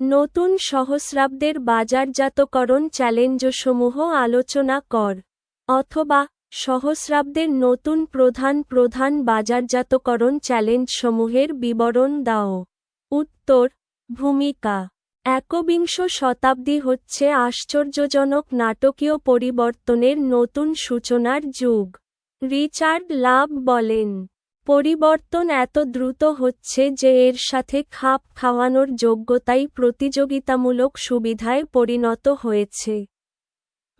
নতুন সহস্রাব্দের বাজারজাতকরণ চ্যালেঞ্জসমূহ আলোচনা কর। অথবা, সহস্রাব্দের নতুন প্রধান প্রধান বাজারজাতকরণ চ্যালেঞ্জসমূহের বিবরণ দাও। উত্তর, ভূমিকা। একবিংশ শতাব্দী হচ্ছে আশ্চর্যজনক নাটকীয় পরিবর্তনের নতুন সূচনার যুগ। রিচার্ড লাভ বলেন পরিবর্তন এত দ্রুত হচ্ছে যে এর সাথে খাপ খাওয়ানোর যোগ্যতাই প্রতিযোগিতামূলক সুবিধায় পরিণত হয়েছে।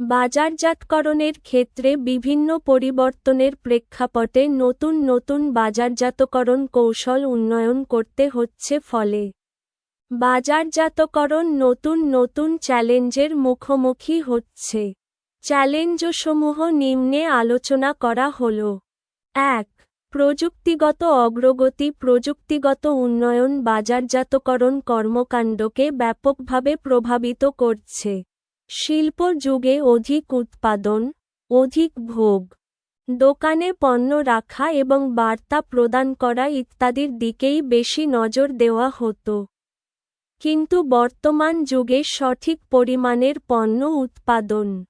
বাজারজাতকরণের ক্ষেত্রে বিভিন্ন পরিবর্তনের প্রেক্ষাপটে নতুন নতুন বাজারজাতকরণ কৌশল উন্নয়ন করতে হচ্ছে ফলে। বাজারজাতকরণ নতুন নতুন চ্যালেঞ্জের মুখোমুখি হচ্ছে। চ্যালেঞ্জসমূহ নিম্নে আলোচনা করা হল। এক প্রযুক্তিগত অগ্রগতি, প্রযুক্তিগত উন্নয়ন, বাজারজাতকরণ কর্মকাণ্ডকে ব্যাপকভাবে প্রভাবিত করছে। শিল্প যুগে অধিক উৎপাদন, অধিক ভোগ, দোকানে পণ্য রাখা এবং বার্তা প্রদান করা ইত্যাদির দিকেই বেশি নজর দেওয়া হতো। কিন্তু বর্তমান যুগে সঠিক পরিমাণের পণ্য উৎপাদন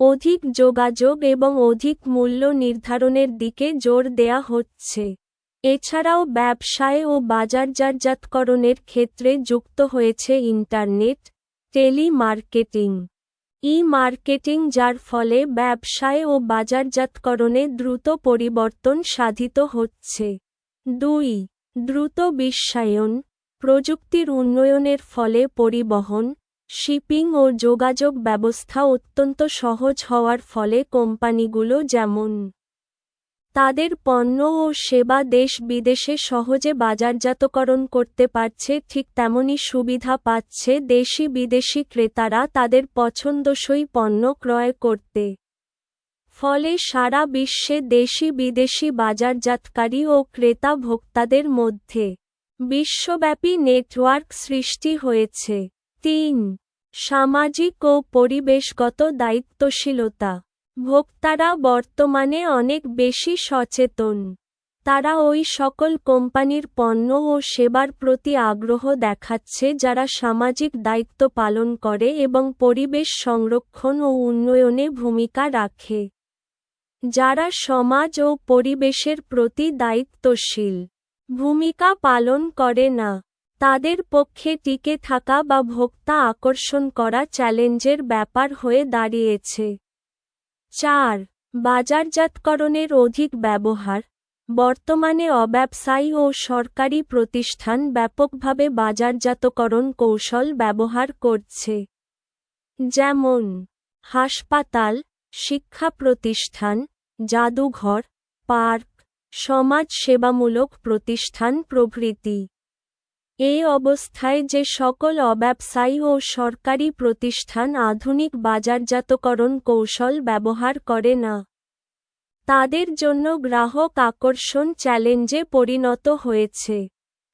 অধিক যোগাযোগ এবং অধিক মূল্য নির্ধারণের দিকে জোর দেয়া হচ্ছে। এছাড়াও ব্যবসায় ও বাজারজাতকরণের ক্ষেত্রে যুক্ত হয়েছে internet telemarketing e marketing যার ফলে ব্যবসায় ও বাজারজাতকরণে দ্রুত পরিবর্তন সাধিত হচ্ছে। দুই, দ্রুত বিশ্বায়ন। প্রযুক্তির উন্নয়নের ফলে পরিবহন শিপিং ও যোগাযোগ ব্যবস্থা অত্যন্ত সহজ হওয়ার ফলে কোম্পানিগুলো যেমন তাদের পণ্য ও সেবা দেশ বিদেশে সহজে বাজারজাতকরণ করতে পারছে, ঠিক তেমনি সুবিধা পাচ্ছে দেশি বিদেশি ক্রেতারা তাদের পছন্দসই পণ্য ক্রয় করতে। ফলে সারা বিশ্বে দেশি বিদেশি বাজারজাতকারী ও ক্রেতা ভোক্তাদের মধ্যে বিশ্বব্যাপী নেটওয়ার্ক সৃষ্টি হয়েছে। তিন, সামাজিক ও পরিবেশগত দায়িত্বশীলতা। ভোক্তারা বর্তমানে অনেক বেশি সচেতন। তারা ওই সকল কোম্পানির পণ্য ও সেবার প্রতি আগ্রহ দেখাচ্ছে যারা সামাজিক দায়িত্ব পালন করে এবং পরিবেশ সংরক্ষণ ও উন্নয়নে ভূমিকা রাখে। যারা সমাজ ও পরিবেশের প্রতি দায়িত্বশীল। ভূমিকা পালন করে না। তাদের পক্ষে টিকে থাকা বা ভোক্তা আকর্ষণ করা চ্যালেঞ্জের ব্যাপার হয়ে দাঁড়িয়েছে। চার, বাজারজাতকরণের অধিক ব্যবহার। বর্তমানে অব্যবসায়ী ও সরকারি প্রতিষ্ঠান ব্যাপকভাবে বাজারজাতকরণ কৌশল ব্যবহার করছে। যেমন, হাসপাতাল, শিক্ষা প্রতিষ্ঠান, জাদুঘর, পার্ক সমাজ সেবামূলক প্রতিষ্ঠান প্রভৃতি। এই অবস্থায় যে সকল অব্যবসায়ী ও সরকারি প্রতিষ্ঠান আধুনিক বাজারজাতকরণ কৌশল ব্যবহার করে না, তাদের জন্য গ্রাহক আকর্ষণ চ্যালেঞ্জে পরিণত হয়েছে।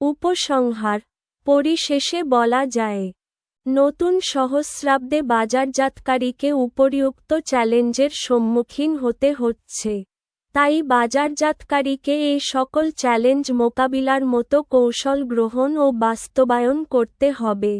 উপসংহার, পরিশেষে বলা যায়, নতুন সহস্রাব্দে বাজারজাতকারীকে উপরিউক্ত চ্যালেঞ্জের সম্মুখীন হতে হচ্ছে। তাই বাজারজাতকারীকে এই সকল চ্যালেঞ্জ মোকাবিলার মতো কৌশল গ্রহণ ও বাস্তবায়ন করতে হবে।